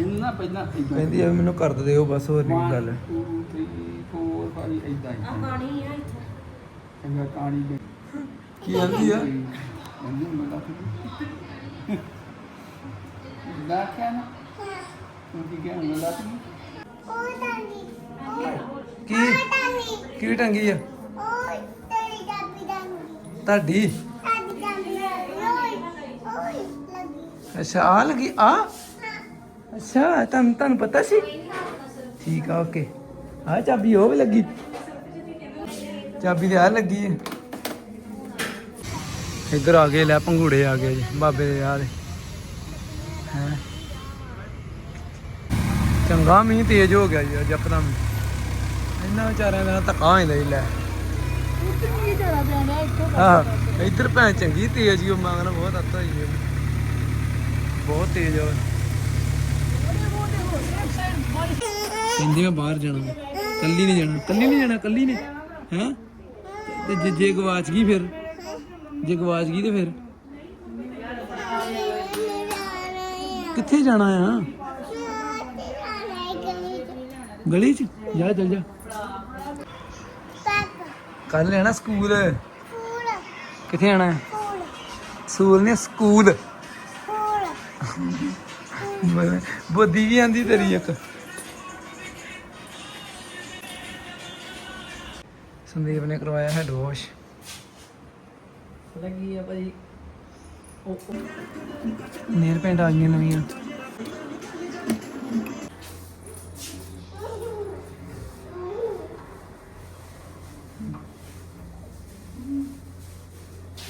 ਇੰਨਾ ਪਹਿਲਾਂ ਇਦਾਂ ਕਹਿੰਦੀ ਆ ਮੈਨੂੰ ਕਰ ਦਿਓ ਬਸ ਹੋਰ ਨਹੀਂ ਗੱਲ। 2 3 4 5 ਇਦਾਂ ਹੀ। ਪਾਣੀ ਆ ਇੱਥੇ ਚੰਗਾ ਕਾਣੀ ਦੇ। ਕੀ ਆਂਦੀ ਆ? ਇਹਨੂੰ ਮਿਲਾ ਕੇ ਦਾ ਕਹਿਣਾ ਤੂੰ ਕੀ ਕਹਿਣਾ ਮਿਲਾ ਕੇ? ਕੀ ਕੀ ਟੰਗੀ ਆ? ਤੁਹਾਡੀ? ਅੱਛਾ ਆ ਲੱਗੀ ਆ ਅੱਛਾ, ਤੁਹਾਨੂੰ ਤੁਹਾਨੂੰ ਪਤਾ ਸੀ? ਠੀਕ ਆ ਓਕੇ ਆ ਚਾਬੀ ਉਹ ਵੀ ਲੱਗੀ। ਚਾਬੀ ਤੇ ਆ ਲੱਗੀ ਹੈ ਇੱਧਰ ਆ ਗਏ, ਲੈ ਪੰਗੂੜੇ ਆ ਗਏ ਜੀ, ਬਾਬੇ ਦੇ ਆ ਹੈ। ਚੰਗਾ ਮੀਂਹ ਤੇਜ਼ ਹੋ ਗਿਆ ਜੀ, ਅੱਜ ਇੱਕਦਮ ਇਹਨਾਂ ਵਿਚਾਰਿਆਂ ਦਾ ਧੱਕਾ ਹੁੰਦਾ ਹੀ ਲੈ। ਹਾਂ ਇੱਧਰ ਭੈਣ ਚੰਗੀ ਤੇਜ਼ ਹੀ, ਉਹ ਮੰਗਣਾ ਬਹੁਤ ਅੱਤ ਹੋਈ ਬਹੁਤ ਤੇਜ਼ ਹੋ ਕਹਿੰਦੀ ਮੈਂ ਬਾਹਰ ਜਾਣਾ। ਕੱਲੀ ਨਹੀਂ ਜਾਣਾ। ਕੱਲੀ ਨਹੀਂ ਜਾਣਾ ਕੱਲੀ ਨੇ ਹੈ? ਤੇ ਜੇ- ਜੇ ਗਵਾਚ ਗਈ ਫਿਰ? ਜੇ ਗਵਾਚ ਗਈ ਤੇ ਫਿਰ? ਕਿੱਥੇ ਜਾਣਾ ਆ? ਗਲੀ ਚ? ਜਾ ਚੱਲ ਜਾ। ਕੱਲ ਲੈਣਾ ਸਕੂਲ? ਕਿੱਥੇ ਆਣਾ ਸਕੂਲ। ਨੇ ਸਕੂਲ। ਬੁੱਧੀ ਵੀ ਆਂਦੀ ਤੇਰੀ ਇੱਕ। ਸੰਦੀਪ ਨੇ ਕਰਵਾਇਆ ਹੈਡ ਵਾਸ਼ ਲੱਗੀ ਆ ਭਾਈ? ਨੇਲ ਪੈਂਟ ਆ ਗਈਆਂ ਨਵੀਆਂ।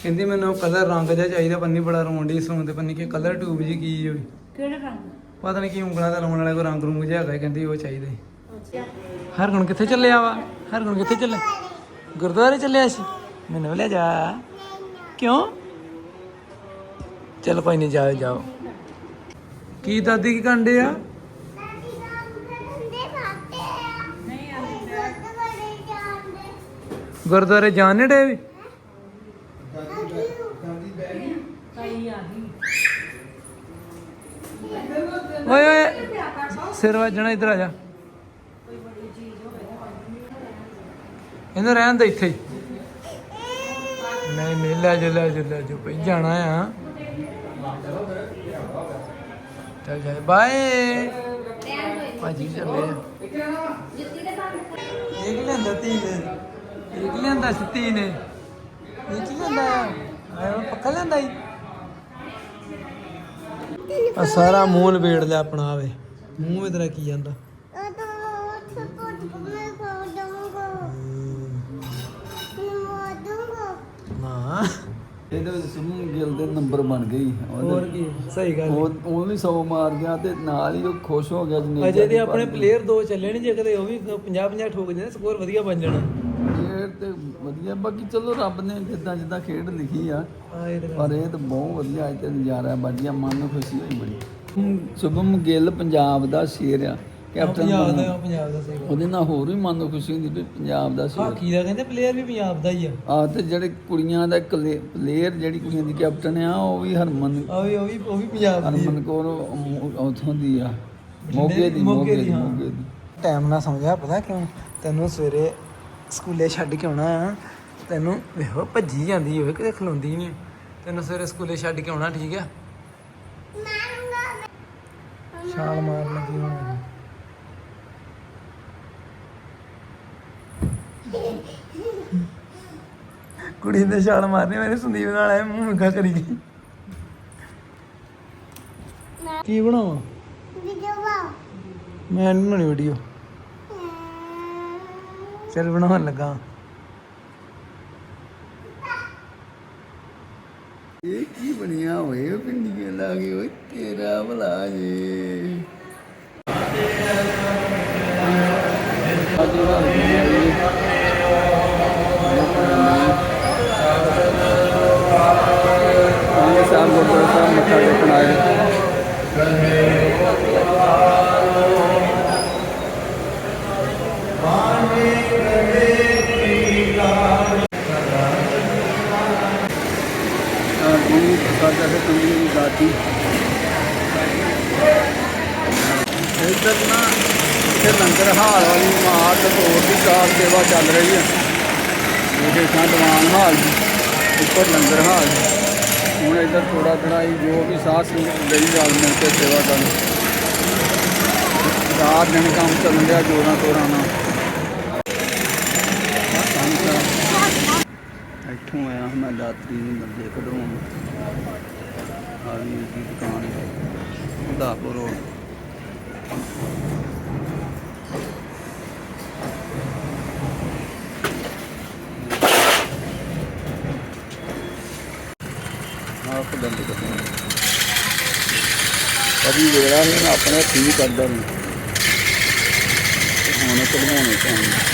ਕਹਿੰਦੀ ਮੈਨੂੰ ਕਲਰ ਰੰਗ ਜਿਹਾ ਚਾਹੀਦਾ ਪੰਨੀ ਬੜਾ ਰੋਂਡੀ ਸੌਂ ਤੇ ਪੰਨੀ ਕਿ ਕਲਰ ਟਿਊਬ ਜੀ ਕੀ ਹੋਈ ਕਿਹੜਾ ਰੰਗ? ਪਤਾ ਨਹੀਂ ਕੀ ਉਂਗਲਾਂ ਤੇ ਲਾਉਣ ਵਾਲਾ ਕੋਈ ਰੰਗ ਰੂੰਗ ਜਿਹਾ ਹੈਗਾ ਕਹਿੰਦੀ ਉਹ ਚਾਹੀਦਾ ਸੀ ਹਰਗੁਣ ਕਿੱਥੇ ਚੱਲਿਆ ਵਾ? ਹਰਗੁਣ ਕਿੱਥੇ ਚੱਲੇ ਗੁਰਦੁਆਰੇ ਚੱਲਿਆ ਸੀ? ਮੈਨੂੰ ਲੈ ਜਾ। ਕਿਉਂ? ਚਲ ਕੋਈ ਨਹੀਂ ਜਾਓ ਜਾਓ। ਕੀ ਦਾਦੀ ਕੀ ਕੰਡੇ ਆ? ਗੁਰਦੁਆਰੇ ਜਾਣ ਨੀ ਡੇ ਵੀ? ਓਏ ਓਏ, ਸਿਰ ਵੱਜਣਾ ਇੱਧਰ ਆ ਜਾ। ਇਹਨੂੰ ਰਹਿਣ ਦੇ ਇੱਥੇ। ਨਹੀਂ ਨਹੀਂ, ਲੈ ਜਾ ਲੈ ਜਾ ਲੈ ਜਾ ਪਈ ਜਾਣਾ ਆ। ਚੱਲ ਜਾ, ਬਾਏ। ਭਾਜੀ ਚੱਲੇ ਇਹ ਕੀ ਲੈਂਦਾ ਤੀ ਨੇ। ਇਹ ਕੀ ਲੈਂਦਾ ਸੀ ਤੀ ਨੇ। ਇਹ ਕੀ ਲੈਂਦਾ ਆਇਆ ਪੱਕਾ ਲੈਂਦਾ ਈ ਆ ਸਾਰਾ ਮੂੰਹ ਲਪੇੜ ਲਿਆ ਆਪਣਾ ਆਵੇ। ਮੂੰਹ ਵੀ ਤੇਰਾ ਕੀ ਜਾਂਦਾ? ਨਾ। ਇਹਦੇ ਵਿੱਚ ਸੁਮਨ ਗਿੱਲ ਦੇ ਨੰਬਰ ਬਣ ਗਈ ਹੋਰ ਕੀ ਸਹੀ ਗੱਲ ਉਹ ਉਹ ਵੀ 100 ਮਾਰ ਗਿਆ ਤੇ ਨਾਲ ਹੀ ਉਹ ਖੁਸ਼ ਹੋ ਗਿਆ ਜਨੇ ਅਜੇ ਦੇ ਆਪਣੇ ਪਲੇਅਰ ਦੋ ਚੱਲੇ ਨਹੀਂ ਜੇ ਕਦੇ ਉਹ ਵੀ 50 50 ਠੋਕ ਜਾਂਦੇ ਸਕੋਰ ਵਧੀਆ ਬਣ ਜਾਣਾ। ਤੇ ਵਧੀਆ ਬਾਕੀ ਚਲੋ ਰੱਬ ਨੇ ਜਿੱਦਾਂ ਜਿੱਦਾਂ ਖੇਡ ਲਿਖੀ ਆ ਪਰ ਇਹ ਤਾਂ ਬਹੁਤ ਵਧੀਆ ਅੱਜ ਤੇ ਨਜ਼ਾਰਾ ਵਧੀਆ ਮਨ ਨੂੰ ਖੁਸ਼ੀ ਹੋਈ ਬੜੀ। ਸ਼ੁਭਮ ਗਿੱਲ ਪੰਜਾਬ ਦਾ ਸ਼ੇਰ ਆ ਕੈਪਟਨ ਪੰਜਾਬ। ਦਾ ਪੰਜਾਬ ਦਾ ਸਹੀ ਉਹਦੇ ਨਾਲ ਹੋਰ ਵੀ ਮਨ ਨੂੰ ਖੁਸ਼ੀ ਹੁੰਦੀ ਵੀ ਪੰਜਾਬ ਦਾ ਸ਼ੇਰ। ਹਾਕੀ ਦਾ ਕਹਿੰਦੇ ਪਲੇਅਰ ਵੀ ਪੰਜਾਬ ਦਾ ਹੀ ਆ। ਆ ਤੇ ਜਿਹੜੇ ਕੁੜੀਆਂ ਦਾ ਪਲੇਅਰ ਜਿਹੜੀ ਕੁੜੀਆਂ ਦੀ ਕੈਪਟਨ ਆ ਉਹ ਵੀ ਹਰਮਨ ਉਹ ਵੀ ਉਹ ਵੀ ਉਹ ਵੀ ਪੰਜਾਬ ਦੀ ਹਰਮਨ ਕੌਰ ਉੱਥੋਂ ਦੀ ਆ। ਮੋਗੇ ਦੀ ਮੋਗੇ ਦੀ ਮੋਗੇ ਦੀ ਟਾਈਮ ਨਾ ਸਮਝਿਆ ਪਤਾ ਕਿਉਂ? ਤੈਨੂੰ ਸਵੇਰੇ ਸਕੂਲੇ ਛੱਡ ਕੇ ਆਉਣਾ ਆ ਤੈਨੂੰ ਵੇਖੋ ਭੱਜੀ ਜਾਂਦੀ ਹੋਵੇ ਕਿਤੇ ਖਲੋਂਦੀ ਨਹੀਂ ਤੈਨੂੰ ਸਵੇਰੇ ਸਕੂਲੇ ਛੱਡ ਕੇ ਆਉਣਾ ਠੀਕ ਆ? ਛਾਲ ਮਾਰ ਲੱਗੀ ਹੁਣ ਕੁੜੀ ਨੇ ਛਾਲ ਮਾਰਨੀ ਮੇਰੇ ਸੰਦੀਪ ਨਾਲ ਐ ਮੂੰਹ ਮਿੱਠਾ ਕਰੀ ਗਈ। ਕੀ ਬਣਾਵਾਂ? ਮੈਂ ਨਹੀਂ ਬਣਾਉਣੀ ਵੀਡੀਓ ਚੱਲ ਬਣਾਉਣ ਲੱਗਾ। ਇਹ ਕੀ ਬਣਿਆ ਹੋਏ ਪਿੰਡੀਆਂ ਲਾ ਕੇ ਓਏ? ਤੇਰਾ ਭਲਾ ਜੇ। ਸਾਹਿਬ ਗੁਰਦੁਆਰਾ ਸਾਹਿਬ ਮੱਥਾ ਟੇਕਣ ਆਏ। ਗੁਰੂ ਪ੍ਰਸਾਦ ਇੱਧਰ ਨਾ ਇੱਥੇ ਲੰਗਰ ਹਾਲ ਵਾਲੀ ਮਾਰ ਤੋੜ ਦੀ ਕਾਰ ਸੇਵਾ ਚੱਲ ਰਹੀ ਹੈ ਉਹਦੇ ਸਾਂ ਦੀਵਾਨ ਹਾਲ ਦੀ, ਉੱਪਰ ਲੰਗਰ ਹਾਲ ਹੁਣ ਇੱਧਰ ਥੋੜਾ ਥੋੜਾ ਹੀ ਜੋ ਵੀ ਸਾਧ ਸੰਗਤ ਗਈ ਗੱਲ ਮਿਲ ਕੇ ਸੇਵਾ ਕਰਨ। ਰਾਤ ਦਿਨ ਕੰਮ ਚੱਲਣ ਡਿਆ ਜੋਰਾਂ ਤੋਰਾਂ ਨਾਲ। ਕੰਮ ਕਰ। ਇੱਥੋਂ ਆਇਆ ਮੈਂ ਦਾਤਰੀ ਨੂੰ ਬੰਦੇ ਕਢਵਾਉਣ। ਆਰਮੀ ਦੀ ਦੁਕਾਨ ਹੈ। ਰੋਡ। ਆਪ ਬੰਦ ਕਰਨਾ ਕਦੀ ਵੇਲਾ ਹੀ, ਆਪਣੇ ਠੀਕ ਕਰਦਾ ਨਹੀਂ ਹੁਣ ਕਢਵਾਉਣੇ ਚਾਹੀਦੇ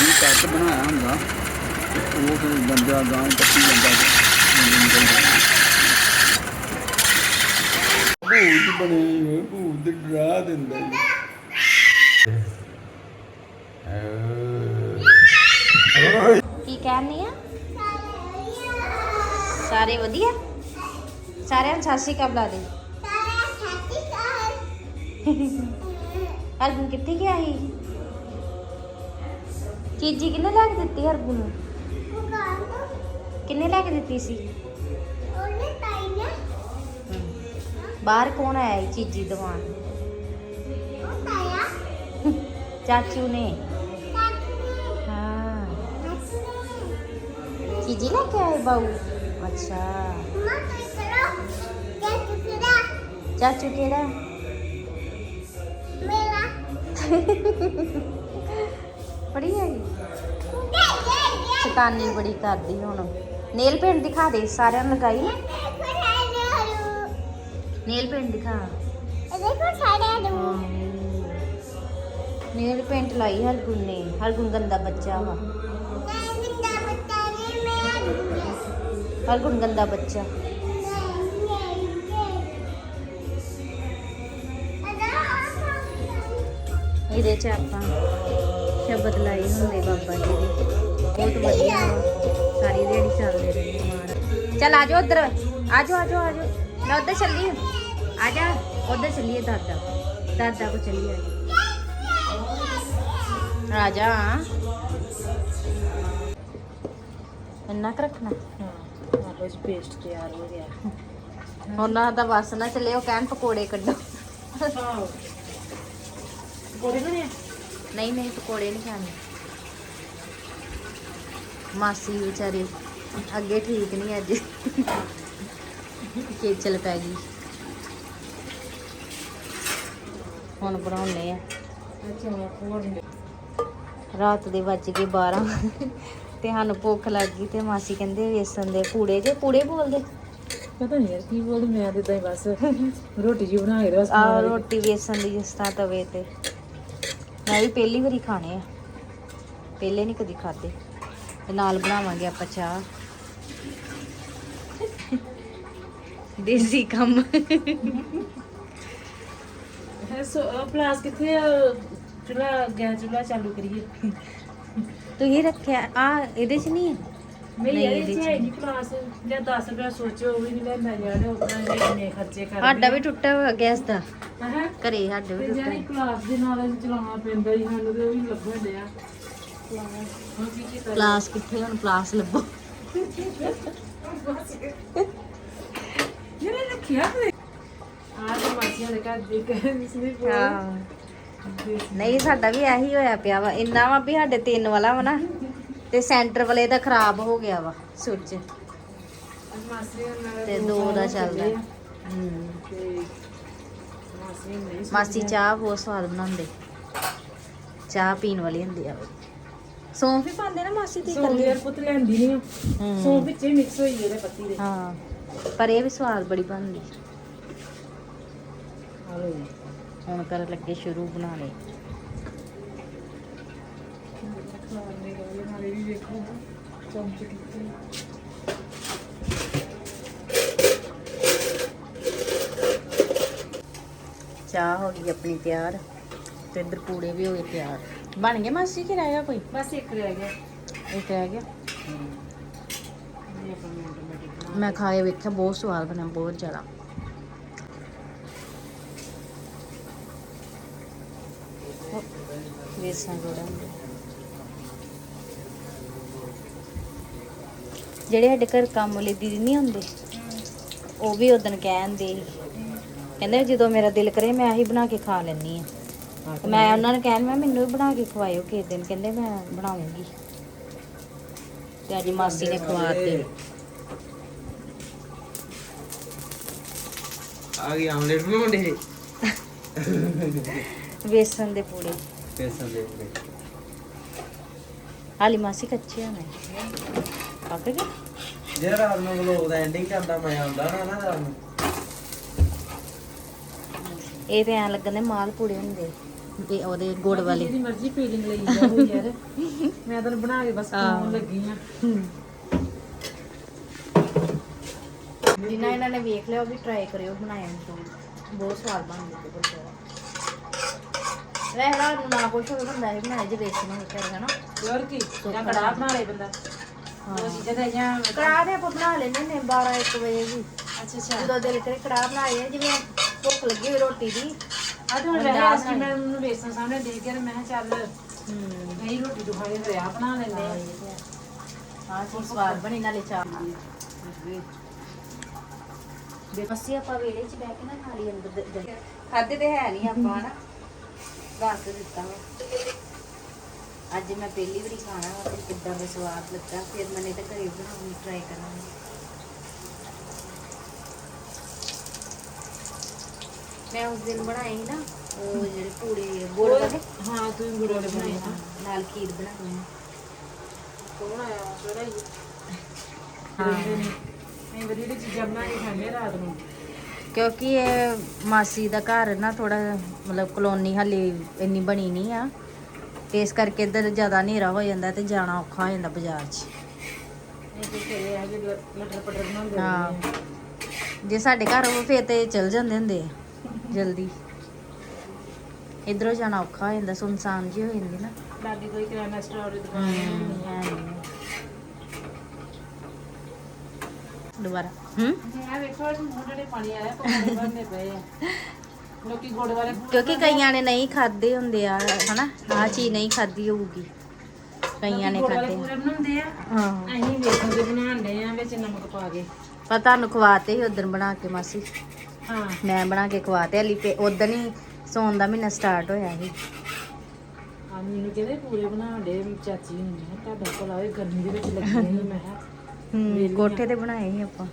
ਇਹ ਕੱਟ ਬਣਾਇਆ ਹੁੰਦਾ ਤੇ ਉਹ ਫਿਰ ਗਾਂ ਕੱਟੀ ਜਾਂਦਾ ਭੂਤ ਬਣੇ ਹੋਏ ਭੂਤ ਡਰਾ ਦਿੰਦਾ ਜੀ ਕੀ ਕਹਿੰਨੀ ਆ? ਸਾਰੇ ਵਧੀਆ? ਸਾਰਿਆਂ ਨੂੰ ਸਤਿ ਸ਼੍ਰੀ ਅਕਾਲ ਬੁਲਾ ਦੇ। ਹਰਗੁਣ ਕਿੱਥੇ ਗਿਆ ਸੀ? ਚੀਜੀ ਕਿੰਨੇ ਲੈ ਕੇ ਦਿੱਤੀ ਹਰਗੁਣ ਨੂੰ? ਕਿੰਨੇ ਲੈ ਕੇ ਦਿੱਤੀ ਸੀ? ਬਾਹਰ ਕੌਣ ਆਇਆ ਸੀ ਚੀਜੀ ਦਵਾਨ ਚਾਚੂ ਨੇ। ਹਾਂ। ਚੀਜੀ ਲੈ ਕੇ ਆਏ ਬਾਊ? ਅੱਛਾ। ਚਾਚੂ ਕਿਹੜਾ? ਬੜੀ ਹੈਗੀ ਸ਼ੈਤਾਨੀ ਬੜੀ ਕਰਦੀ ਹੁਣ। ਨੇਲ ਪੇਂਟ ਦਿਖਾ ਦੇ ਸਾਰਿਆਂ ਨੂੰ ਲਗਾਈ। ਨੇਲ ਪੇਂਟ ਦਿਖਾ। ਨੇਲ ਪੇਂਟ ਲਾਈ ਹਰਗੁਣ ਨੇ। ਹਰਗੁਣ ਗੰਦਾ ਬੱਚਾ ਵਾ। ਹਰਗੁਣ ਗੰਦਾ ਬੱਚਾ। ਇਹਦੇ ਚ ਆਪਾਂ ਸ਼ਬਦ ਲਾਈ ਹੁੰਦੇ ਬਾਬਾ ਜੀ ਦੇ। ਬਹੁਤ ਵਧੀਆ। ਸਾਰੀ ਦਿਹਾੜੀ ਚੱਲਦੇ ਮਾਰ ਚੱਲ ਆ ਜਾਓ ਉਧਰ ਆ ਜਾਓ ਆ ਜਾਓ ਆ ਜਾਓ। ਮੈਂ ਉਧਰ ਚੱਲੀ ਹਾਂ। ਆ ਜਾ ਉਧਰ ਚੱਲੀਏ ਦਾਦਾ। ਦਾਦਾ ਕੋ ਚੱਲੀਏ ਆ। ਜਾ। ਇੰਨਾ ਕੁ ਰੱਖਣਾ। ਆਲੂ ਚ ਪੇਸਟ ਤਿਆਰ ਹੋ ਗਿਆ। ਉਹਨਾਂ ਦਾ ਬਸ ਨਾ ਚੱਲੇ ਉਹ ਕਹਿਣ ਪਕੌੜੇ ਕੱਢੋ। ਹਾਂ ਕੋੜੇ ਬਣੇ ਨਹੀਂ ਨਹੀਂ ਪਕੌੜੇ ਨਹੀਂ ਖਾਣੇ। ਮਾਸੀ ਵਿਚਾਰੀ ਅੱਗੇ ਠੀਕ ਨਹੀਂ ਅੱਜ। ਖੇਚਲ ਪੈ ਗਈ। ਹੁਣ ਬਣਾਉਣੇ ਆ। ਰਾਤ ਦੇ ਵੱਜ ਗਏ 12 ਤੇ ਸਾਨੂੰ ਭੁੱਖ ਲੱਗ ਗਈ ਤੇ ਮਾਸੀ ਕਹਿੰਦੇ ਵੇਸਣ ਦੇ ਪੂੜੇ ਜੇ ਪੂੜੇ ਬੋਲਦੇ? ਪਤਾ ਨਹੀਂ ਯਾਰ ਕੀ ਬੋਲ ਮੈਂ ਤੇ ਤਾਂ ਬਸ ਰੋਟੀ ਜੀ ਬਣਾ ਕੇ ਬਸ ਆ। ਰੋਟੀ ਵੇਸਣ ਦੀ ਜਿਸ ਤਰ੍ਹਾਂ ਤਵੇ ਤੇ। ਮੈਂ ਵੀ ਪਹਿਲੀ ਵਾਰੀ ਖਾਣੇ ਆ। ਪਹਿਲੇ ਨਹੀਂ ਕਦੀ ਖਾਦੇ ਤੇ ਨਾਲ ਬਣਾਵਾਂਗੇ ਆਪਾਂ ਚਾਹ। ਦੇਸੀ ਕੰਮ। ਹੈ ਸੋ ਪਲਾਸ ਕਿੱਥੇ ਆ? ਚੁੱਲਾ ਗੈਸ ਚੁੱਲਾ ਚਾਲੂ ਕਰੀਏ। ਤੁਸੀਂ ਰੱਖਿਆ ਆ ਇਹਦੇ ਚ ਨਹੀਂ ਹੈ ਯਾਰ ਇਹਦੇ ਚ ਹੈ ਨਹੀਂ। ਪਲਾਸ ਜਾਂ 10 ਰੁਪਏ ਸੋਚੋ ਉਹ ਵੀ ਨਹੀਂ ਲੈਂਦਾ ਯਾਰ ਉਹਨਾਂ ਨੇ ਇੰਨੇ ਖਰਚੇ ਕਰ ਸਾਡਾ ਵੀ ਟੁੱਟਾ ਹੋਇਆ ਗੈਸ ਦਾ। ਹੈ? ਘਰੇ ਸਾਡੇ ਵੀ ਟੁੱਟਾ। ਜਿਹੜੀ ਕਲਾਸ ਦੇ ਨਾਲ ਅਸੀਂ ਚਲਾਉਣਾ ਪੈਂਦਾ ਹੀ ਸਾਨੂੰ ਤੇ ਉਹ ਵੀ ਲੱਭਣ ਡਿਆ। ਹੁਣ ਕੀ ਕੀ ਕਰਾਂ ਪਲਾਸ ਕਿੱਥੇ ਹੁਣ ਪਲਾਸ ਲੱਭੋ। ਜਿਹੜੇ ਰੱਖਿਆ ਤੇ ਆਹ ਮਾਸੀਆਂ ਦੇ ਘਰ ਦੇ ਕਹਿੰਦੇ ਹਾਂ। ਨਹੀਂ ਸਾਡਾ ਵੀ ਇਹੀ ਹੋਇਆ ਪਿਆ ਵਾ। ਇੰਨਾ ਵਾ ਵੀ ਸਾਡੇ ਤਿੰਨ ਵਾਲਾ ਵਾ ਨਾ ਤੇ ਸੈਂਟਰ ਵਾਲੇ ਦਾ ਖਰਾਬ ਹੋ ਗਿਆ ਵਾ ਸੁੱਚ। ਤੇ ਦੋ ਦਾ ਚੱਲਦਾ। ਮਾਸੀ ਚਾਹ ਬਹੁਤ ਸਵਾਦ ਬਣਾਉਂਦੇ। ਚਾਹ ਪੀਣ ਵਾਲੀ ਹੁੰਦੀ ਆ ਸੌਂਫ ਵੀ ਪਾਉਂਦੇ ਨਾ ਮਾਸੀ ਤੇ ਸੌਂਫ ਯਾਰ ਪੁੱਤ ਲੈਂਦੀ ਨਹੀਂ ਹੂੰ। ਸੌਂਫ ਵਿੱਚ ਹੀ ਮਿਕਸ ਹੋਈ ਇਹਦੇ ਪੱਤੀ ਦੇ। ਹਾਂ ਪਰ ਇਹ ਵੀ ਸਵਾਦ ਬੜੀ ਬਣਦੀ। ਹੁਣ ਕਰਨ ਲੱਗੇ ਸ਼ੁਰੂ ਬਣਾਉਣੇ। ਖਾਣੇ ਵਾਲੇ ਨਾਲੇ ਵੀ ਵੇਖੋ ਚਮਚ ਕਿੱਥੇ ਚਾਹ ਹੋ ਗਈ ਆਪਣੀ ਤਿਆਰ ਤੇ ਇੱਧਰ ਪੂੜੇ ਵੀ ਹੋ ਗਏ ਤਿਆਰ। ਬਣ ਗਏ ਮਾਸੀ ਕਿ ਰਹਿ ਗਿਆ ਕੋਈ? ਬਸ ਇੱਕ ਰਹਿ ਗਿਆ। ਇੱਕ ਰਹਿ ਗਿਆ। ਮੈਂ ਖਾ ਕੇ ਵੇਖਿਆ ਬਹੁਤ ਸਵਾਦ ਬਣਿਆ ਬਹੁਤ ਜ਼ਿਆਦਾ। ਵੇਸਾਂ ਜੋੜਾਂਗੇ ਜਿਹੜੇ ਸਾਡੇ ਘਰ ਕੰਮ ਵਾਲੇ ਦੀਦੀ ਨਹੀਂ ਹੁੰਦੇ ਉਹ ਵੀ ਉਦੋਂ ਕਹਿੰਦੇ। ਕਹਿੰਦੇ ਜਦੋਂ ਮੇਰਾ ਦਿਲ ਕਰੇ ਮੈਂ ਆਹੀ ਬਣਾ ਕੇ ਖਾ ਲੈਣੀ ਆ ਤੇ ਮੈਂ ਉਹਨਾਂ ਨੂੰ ਕਹਿਣ ਮੈਂ ਮੈਨੂੰ ਵੀ ਬਣਾ ਕੇ ਖਵਾਇਓ ਕਿਸੇ ਦਿਨ। ਕਹਿੰਦੇ ਮੈਂ ਬਣਾਉਂਗੀ। ਤੇ ਅੱਜ ਮਾਸੀ ਨੇ ਖਵਾਤੇ ਆ ਗਈ ਆਮਲੇਟ ਬਣਾਉਂਦੇ ਵੇਸਣ ਦੇ ਪੂੜੇ। ਪੈਸਾ ਦੇ ਦੇ ਹਾਲੀ ਮਾਸੀ ਕੱਚੇ ਹੋਣੇ। ਪੱਕ ਗਏ? ਜੇ ਰਾਤ ਨੂੰ ਵਲੋਗ ਦਾ ਐਂਡਿੰਗ ਕਰਦਾ ਮੈਂ ਆਉਂਦਾ ਨਾ ਨਾ ਰਾਤ ਨੂੰ। ਇਹ ਤੇ ਐਂ ਲੱਗਣੇ ਮਾਲ ਪੂੜੇ ਹੁੰਦੇ। ਇਹ ਉਹਦੇ ਗੁੜ ਵਾਲੇ। ਜਿਹਦੀ ਮਰਜ਼ੀ ਫੀਲਿੰਗ ਲਈ ਜਾਓ ਯਾਰ। ਮੈਂ ਤਾਂ ਬਣਾ ਕੇ ਬਸ ਹਾਂ। ਖਾਣ ਲੱਗੀ ਆ ਜਿਨ੍ਹਾਂ ਇਹਨਾਂ ਨੇ ਵੇਖ ਲਿਆ ਉਹ ਵੀ ਟਰਾਈ ਕਰਿਓ ਬਣਾਇਆ ਨੂੰ ਬਹੁਤ ਸਵਾਦ ਬਣਦੇ ਤੇ ਗੁਰਦੁਆਰਾ ਰਹਿ ਰਾਤ ਨੂੰ ਨਾ ਕੁਛ ਹੋਵੇ ਬੰਦਾ ਇਹ ਬਣਾਏ ਜੇ ਵੇਸਣ ਹੋਵੇ ਘਰ ਹਨਾ? ਹੋਰ ਕੀ? ਜਾਂ ਕੜਾਹ ਬਣਾ ਲੈ ਬੰਦਾ? ਉਹ ਚੀਜ਼ਾਂ ਤਾਂ ਜਾਂ ਕੜਾਹ ਦੇ ਆਪਾਂ ਬਣਾ ਲੈਂਦੇ ਨੇ 12 1 ਵਜੇ ਵੀ। ਅੱਛਾ ਅੱਛਾ। ਜਦੋਂ ਦਿਲ ਕਰੇ ਕੜਾਹ ਬਣਾ ਲਈਏ ਜਿਵੇਂ ਭੁੱਖ ਲੱਗੀ ਹੋਵੇ ਰੋਟੀ ਦੀ ਅੱਜ ਹੁਣ ਰਹਿ ਸੀ ਮੈਂ ਉਹਨੂੰ ਵੇਸਣ ਸਾਹਮਣੇ ਦੇ ਕੇ ਤੇ ਮੈਂ ਕਿਹਾ ਚੱਲ ਹੂੰ ਨਹੀਂ ਰੋਟੀ ਤੋਂ ਖਾਏ ਤੇ ਆ ਬਣਾ ਲੈਂਦੇ ਆ। ਹਾਂ ਜੀ ਸਵਾਦ ਬਣੀ ਨਾਲੇ ਚਾਹ ਅਸੀਂ ਆਪਾਂ ਵੇਲੇ 'ਚ ਬਹਿ ਕੇ ਨਾ ਖਾਲੀ ਅੰਦਰ ਖਾਦੇ ਤੇ ਹੈ ਨਹੀਂ ਆਪਾਂ ਹਨਾ। ਦੱਸ ਦਿੱਤਾ ਵਾ। ਅੱਜ ਮੈਂ ਪਹਿਲੀ ਵਾਰੀ ਖਾਣਾ ਵਾ ਤੇ ਕਿੱਦਾਂ ਦਾ ਸਵਾਦ ਲੱਗਾ ਫਿਰ ਮੈਨੇ ਤਾਂ ਘਰੇ ਬਣਾਉਣੀ ਟਰਾਈ ਕਰਾਂਗੀ। ਮੈਂ ਉਸ ਦਿਨ ਬਣਾਏ ਸੀ ਨਾ ਉਹ ਜਿਹੜੇ ਪੂੜੇ ਗੁੜ ਵਾਲੇ। ਹਾਂ ਤੂੰ ਗੁੜ ਵਾਲੇ ਬਣਾਏ ਨਾ ਨਾਲ ਖੀਰ ਬਣਾਈ ਕੌਣ ਆਇਆ? ਸੋਹਣਾ ਹੀ। ਨਹੀਂ ਵਧੀਆ ਦੀ ਚੀਜ਼ਾਂ ਬਣਾ ਕੇ ਖਾਂਦੇ ਰਾਤ ਨੂੰ। ਕਿਉਂਕਿ ਇਹ ਮਾਸੀ ਦਾ ਘਰ ਨਾ ਥੋੜਾ ਮਤਲਬ ਕਲੋਨੀ ਹਾਲੇ ਇੰਨੀ ਬਣੀ ਨਹੀਂ ਆ। ਤੇ ਇਸ ਕਰਕੇ ਇੱਧਰ ਜ਼ਿਆਦਾ ਹਨੇਰਾ ਹੋ ਜਾਂਦਾ ਤੇ ਜਾਣਾ ਔਖਾ ਹੋ ਜਾਂਦਾ ਬਾਜ਼ਾਰ 'ਚ। ਹਾਂ। ਜੇ ਸਾਡੇ ਘਰ ਉਹ ਫੇਰ ਤੇ ਚਲ ਜਾਂਦੇ ਹੁੰਦੇ ਆ। ਜਲਦੀ। ਇਧਰੋਂ ਜਾਣਾ ਔਖਾ ਹੋ ਜਾਂਦਾ ਸੁਨਸਾਨ ਜੀ ਹੋ ਜਾਂਦੀ ਨਾ। ਲਾਗੇ ਕੋਈ ਕਿਰਾਣਾ ਸਟੋਰ ਦੀ ਦੁਕਾਨ ਨਹੀਂ ਹੈ। ਦੁਬਾਰਾ। ਹੂੰ? ਆ ਵੇਖੋ ਮੋਢੇ ਪਾਣੀ ਆਇਆ ਪਕੌੜੇ ਬਣਦੇ ਪਏ ਆ। ਲੋਕੀ ਗੁੜ ਵਾਲੇ ਕਿਉਂਕਿ ਕਈਆਂ ਨੇ ਨਹੀਂ ਖਾਦੇ ਹੁੰਦੇ ਆ ਹਨਾ? ਆ ਚੀਜ਼ ਨਹੀਂ ਖਾਦੀ ਹੋਊਗੀ। ਕਈਆਂ ਨੇ ਖਾਦੇ ਪੂਰੇ ਬਣਾਉਂਦੇ ਆ। ਹਾਂ। ਅਸੀਂ ਵੇਸਣ ਦੇ ਬਣਾਉਂਦੇ ਆ ਵਿੱਚ ਨਮਕ ਪਾ ਕੇ। ਪਰ ਤੁਹਾਨੂੰ ਖਵਾਤੇ ਸੀ ਉਦੋਂ ਬਣਾ ਕੇ ਮਾਸੀ। ਹਾਂ ਮੈਂ ਬਣਾ ਕੇ ਖਵਾਤੇ ਹਲੀ ਪੇ ਉਦੋਂ ਹੀ ਸੌਣ ਦਾ ਮਹੀਨਾ ਸਟਾਰਟ ਹੋਇਆ ਸੀ। ਆ ਮੈਨੂੰ ਕਹਿੰਦੇ ਪੂਰੇ ਬਣਾਉਂਦੇ ਚਾਚੀ ਨੂੰ ਮੈਂ ਕਿਹਾ ਤੁਹਾਡਾ ਕੋਲ ਆਵੇ ਗਰਮੀ ਦੇ ਵਿੱਚ ਲੱਗੀ ਨਹੀਂ ਮੈਂ ਕਿਹਾ ਹੂੰ ਕੋਠੇ ਤੇ ਬਣਾਏ ਸੀ ਆਪਾਂ।